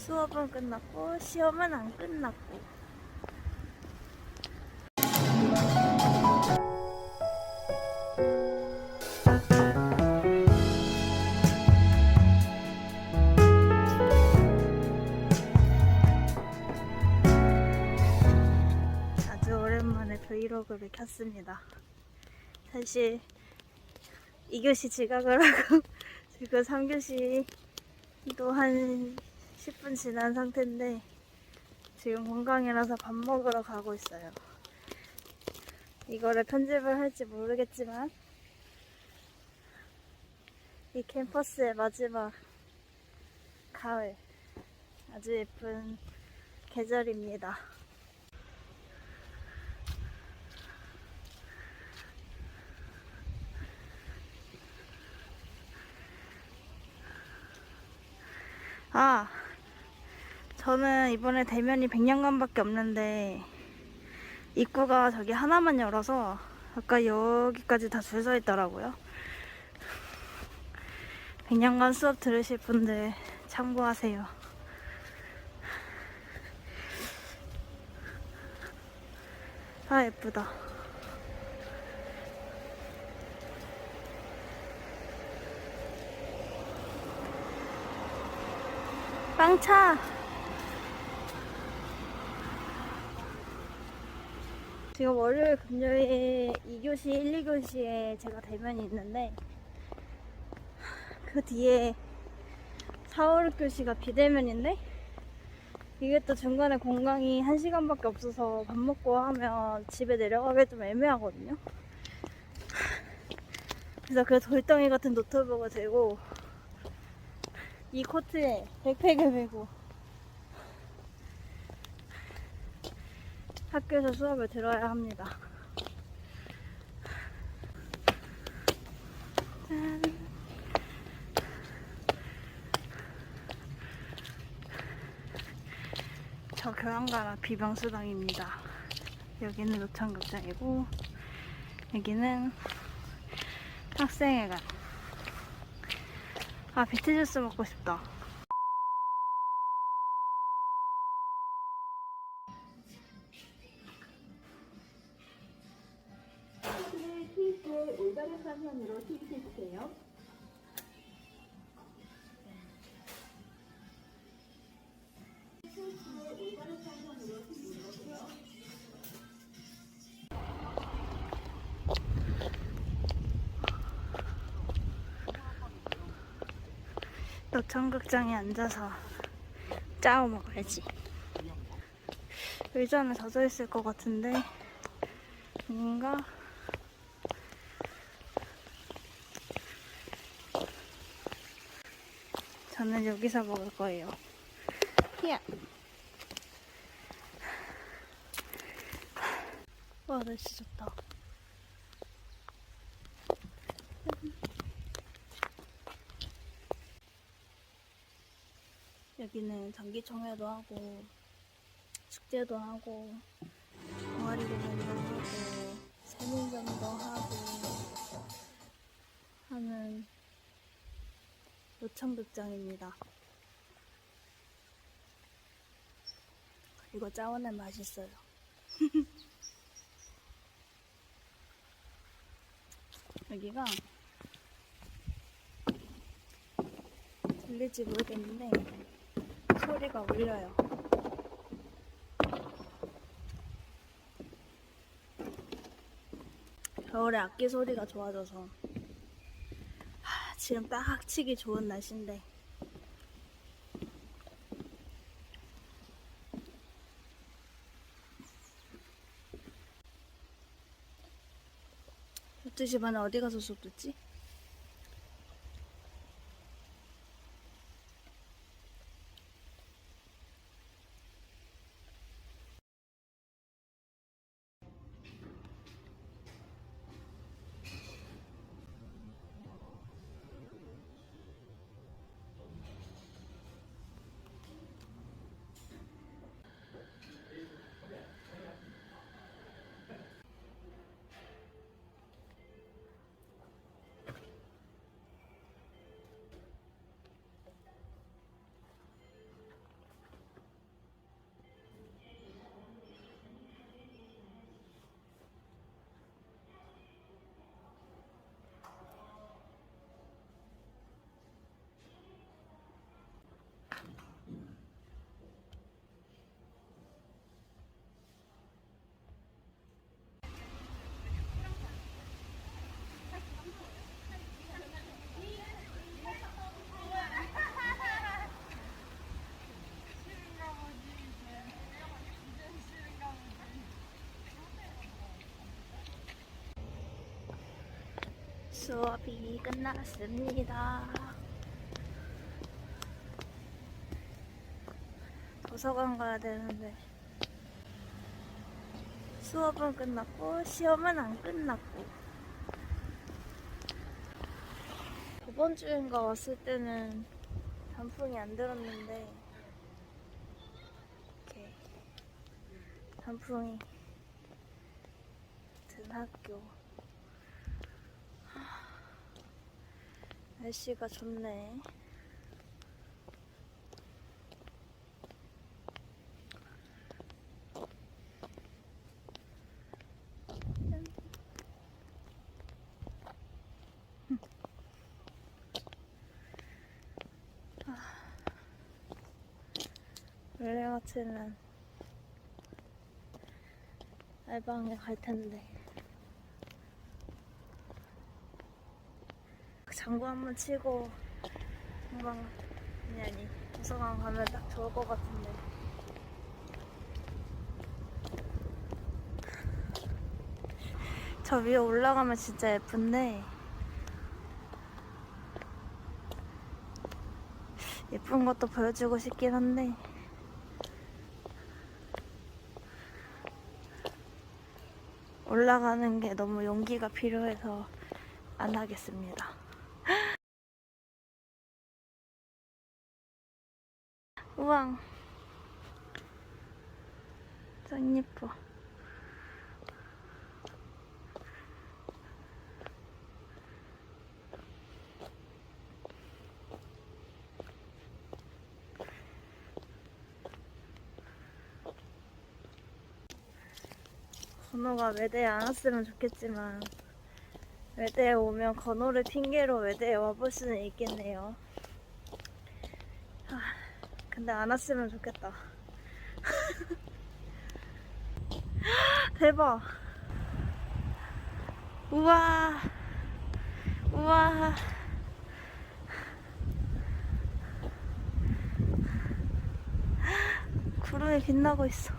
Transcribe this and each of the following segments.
수업은 끝났고 시험은 안 끝났고 아주 오랜만에 브이로그를 켰습니다. 사실 2교시 지각을 하고 지금 3교시도 한 10분 지난 상태인데 지금 건강이라서 밥 먹으러 가고 있어요. 이거를 편집을 할지 모르겠지만 이 캠퍼스의 마지막 가을 아주 예쁜 계절입니다. 아, 저는 이번에 대면이 100년간밖에 없는데 입구가 저기 하나만 열어서 아까 여기까지 다 줄 서 있더라고요. 100년간 수업 들으실 분들 참고하세요. 아 예쁘다. 빵차. 지금 월요일, 금요일 2교시, 1, 2교시에 제가 대면이 있는데 그 뒤에 4, 5, 6교시가 비대면인데 이게 또 중간에 공강이 1시간밖에 없어서 밥 먹고 하면 집에 내려가기 좀 애매하거든요. 그래서 그 돌덩이 같은 노트북을 들고 이 코트에 백팩을 메고 학교에서 수업을 들어야 합니다. 짠. 저 교양가라 비방수당입니다. 여기는 노창극장이고 여기는 학생회관. 아 비트 주스 먹고 싶다. 올바른 방향으로 트위스해주세요. 노천극장에 앉아서 짜오 먹어야지. 의자는 젖어 있을 것 같은데 뭔가 저는 여기서 먹을 거예요. 히야. 와 날씨 좋다. 여기는 장기청회도 하고 축제도 하고 동아리 공연도 하고 세민점도 하고 하는 노천극장입니다. 그리고 짜오는 맛있어요. 여기가 들릴지 모르겠는데 소리가 울려요. 겨울에 악기 소리가 좋아져서 하, 지금 딱 치기 좋은 날씨인데 열두 시 반에 어디 가서 수업 듣지? 수업이 끝났습니다. 도서관 가야 되는데 수업은 끝났고 시험은 안 끝났고 저번 주인가 왔을 때는 단풍이 안 들었는데 이렇게 단풍이 든 학교 날씨가 좋네. 짠. 아. 원래 같으면 알방에 갈 텐데. 장구 한번 치고 금방 아니 아니 도서관 가면 딱 좋을 것 같은데. 저 위에 올라가면 진짜 예쁜데. 예쁜 것도 보여주고 싶긴 한데. 올라가는 게 너무 용기가 필요해서 안 하겠습니다. 우왕. 짱 예뻐. 건호가 외대에 안 왔으면 좋겠지만 외대에 오면 건호를 핑계로 외대에 와볼 수는 있겠네요. 아, 근데 안 왔으면 좋겠다. 대박. 우와. 우와. 구름이 빛나고 있어.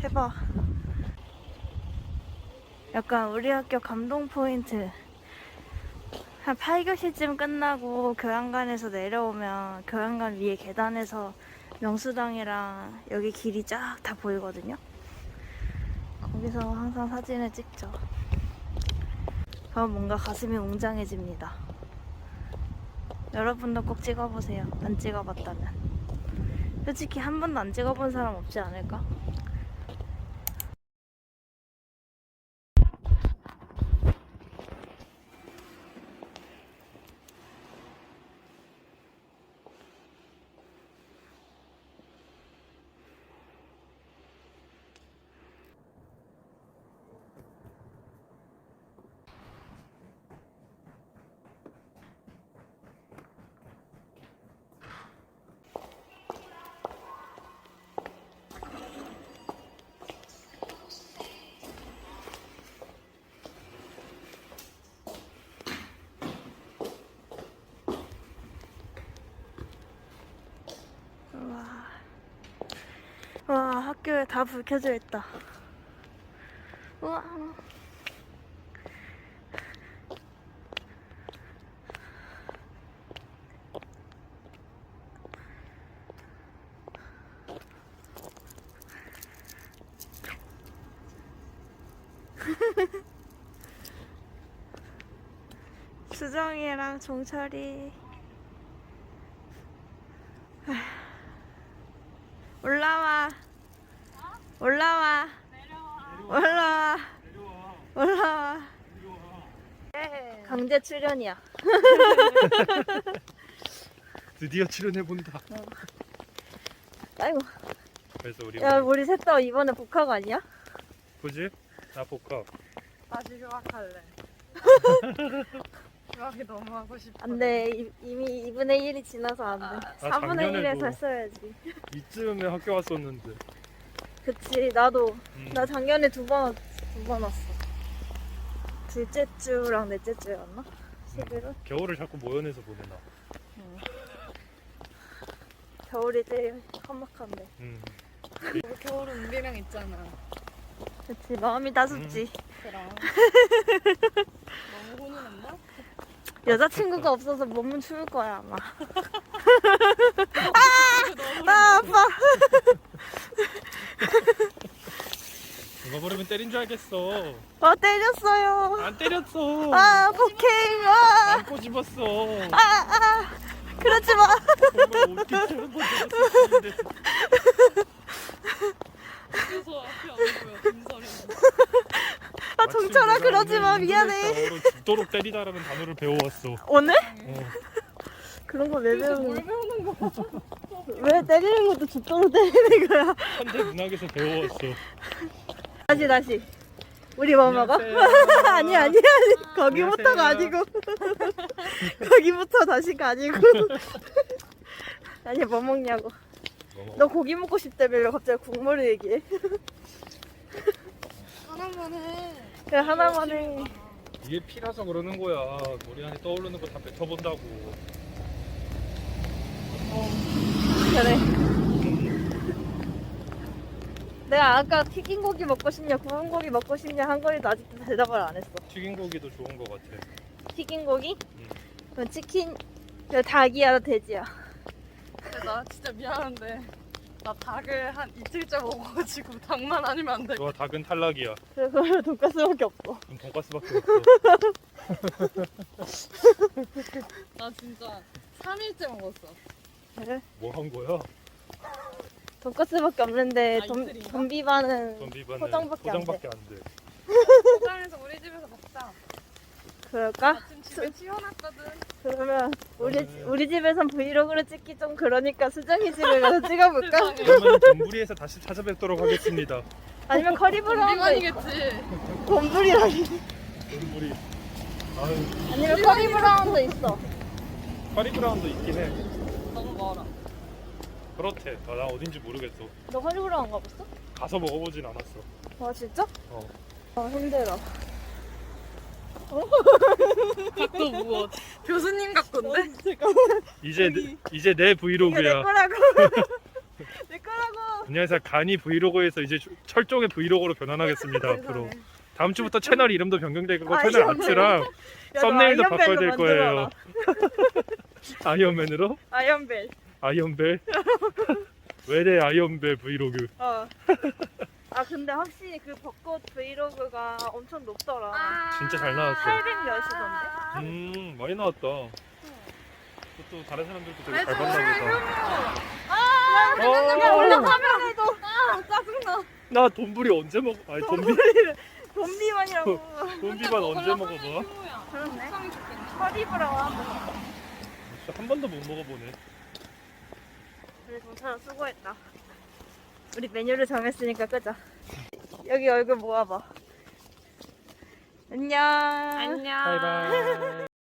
대박. 약간 우리 학교 감동 포인트. 한 8교시쯤 끝나고 교양관에서 내려오면 교양관 위에 계단에서 명수당이랑 여기 길이 쫙 다 보이거든요. 거기서 항상 사진을 찍죠. 그럼 뭔가 가슴이 웅장해집니다. 여러분도 꼭 찍어보세요. 안 찍어봤다면. 솔직히 한 번도 안 찍어본 사람 없지 않을까? 와, 와 학교에 다 불 켜져 있다. 우와. 수정이랑 종철이 올라와. 올라와. 올라와. 올라와. 강제 출연이야. 드디어 출연해 본다. 아이고. 그래서 우리 야, 우리 셋 다 이번에 복학 아니야? 그지? 나 복합. 다시 휴학할래. 휴학이 너무 하고 싶어. 안 돼. 이- 이미 2분의 1이 지나서 안 돼. 4분의 1에서 작년에도. 했어야지. 이쯤에 학교 왔었는데. 그치. 나도. 음. 나 작년에 두 번, 두 번 왔어. 둘째 주랑 넷째 주였나? 11월? 겨울을 자꾸 모여내서 보내나. 겨울이 제일 험악한데. 음. 우리 겨울은 우리랑 있잖아. 그치 마음이 따숩지. 그럼. 너무 혼이었나? 여자친구가 없어서 몸은 추울 거야 아마. 너무 아 아파. 누가 버리면 때린 줄 알겠어. 어 때렸어요. 안 때렸어. 아 폭행. 아, 안 꼬집었어. 아, 아. 그러지 마. 정말 어떻게 저런 거 들었었는데. 그래서 앞이 안 보여. 김설이. 아 정철아 그러지 마 미안해. 로 죽도록 때리다라는 단어를 배워왔어. 오늘? 어. 그런 거 왜 그래서 배우는 거야? 왜 때리는 것도 죽도록 때리는 거야? 현대 문학에서 배워왔어. 다시 다시. 우리 뭐 먹어? 아니 아니 아니 거기부터가. 아니고 거기부터 다시가 아니고 아니 뭐 먹냐고 뭐너 고기 먹고 싶다며 왜 갑자기 국물을 얘기해 하나만 해. 그래 하나만 해 이게 피라서 그러는 거야. 머리 안에 떠오르는 거 다 뱉어본다고. 그래 내가 아까 튀긴 고기 먹고 싶냐 구운 고기 먹고 싶냐 한 거에도 아직도 대답을 안 했어 튀긴 고기도 좋은 거 같아. 튀긴 고기? 응. 그럼 치킨 그 닭이야 돼지야 근데 나 진짜 미안한데. 나 닭을 한 이틀째 먹어가지고 닭만 아니면 안 돼. 너가 닭은 탈락이야. 그래서 돈가스밖에 없어 그럼 돈가스밖에 없어. 나 진짜 3일째 먹었어. 그래? 뭐 한 거야? 돈가스밖에 없는데 아, 돈? 돈비반은 돈비반은 포장밖에 안 돼. 포장밖에 안 돼. 포장해서 우리 집에서 먹자. 그럴까? 지금 집에 튀어놨거든. 그러면 우리 그러면은- 우리 집에선 브이로그를 찍기 좀 그러니까 수정이 집에 가서 찍어볼까? 세상에. 그러면 돈부리에서 다시 찾아뵙도록 하겠습니다. 아니면 커리브라운도 있- 비만이겠지. 돈불이라니 돈부리. 아유, 아니면 커리브라운도 있어 카리브라운도 있긴 해. 너무 멀어. 그렇대. 아, 나 어딘지 모르겠어. 너 커리브라운 가봤어? 가서 먹어보진 않았어. 아 진짜? 어. 아 힘들어 각도 무엇? 교수님 각도인데? 이제 내, 이제 내 브이로그야. 거라고 내 거라고 안녕하세요. 간이 브이로그에서 이제 철종의 브이로그로 변환하겠습니다. 앞으로. 다음 주부터 채널 이름도 변경될 거고 아, 채널 아이언맨. 아트랑 야, 너 썸네일도 아이언벨로 바꿔야 될 거예요. 만들어라. 아이언맨으로? 아이언벨 아이언벨? 외래 아이언벨 브이로그. 어. 아 근데 확실히 그 벚꽃 브이로그가 엄청 높더라 진짜 잘 나왔어. 800 몇이던데? 음, 많이 나왔다. 그것도 다른 사람들도 되게 왜잘 봤나 보다. 아, 야 화면에도 아, 짜증나. 나 돈부리 언제 먹어? 아니 돈비 돈비만이라고 돈비만 언제 먹어봐? 그렇네 좋겠네. 커리브라운 한 번도 못 먹어보네. 그래 동찬아 수고했다 우리 메뉴를 정했으니까 끄자 여기 얼굴 모아봐 안녕 안녕. 바이바이.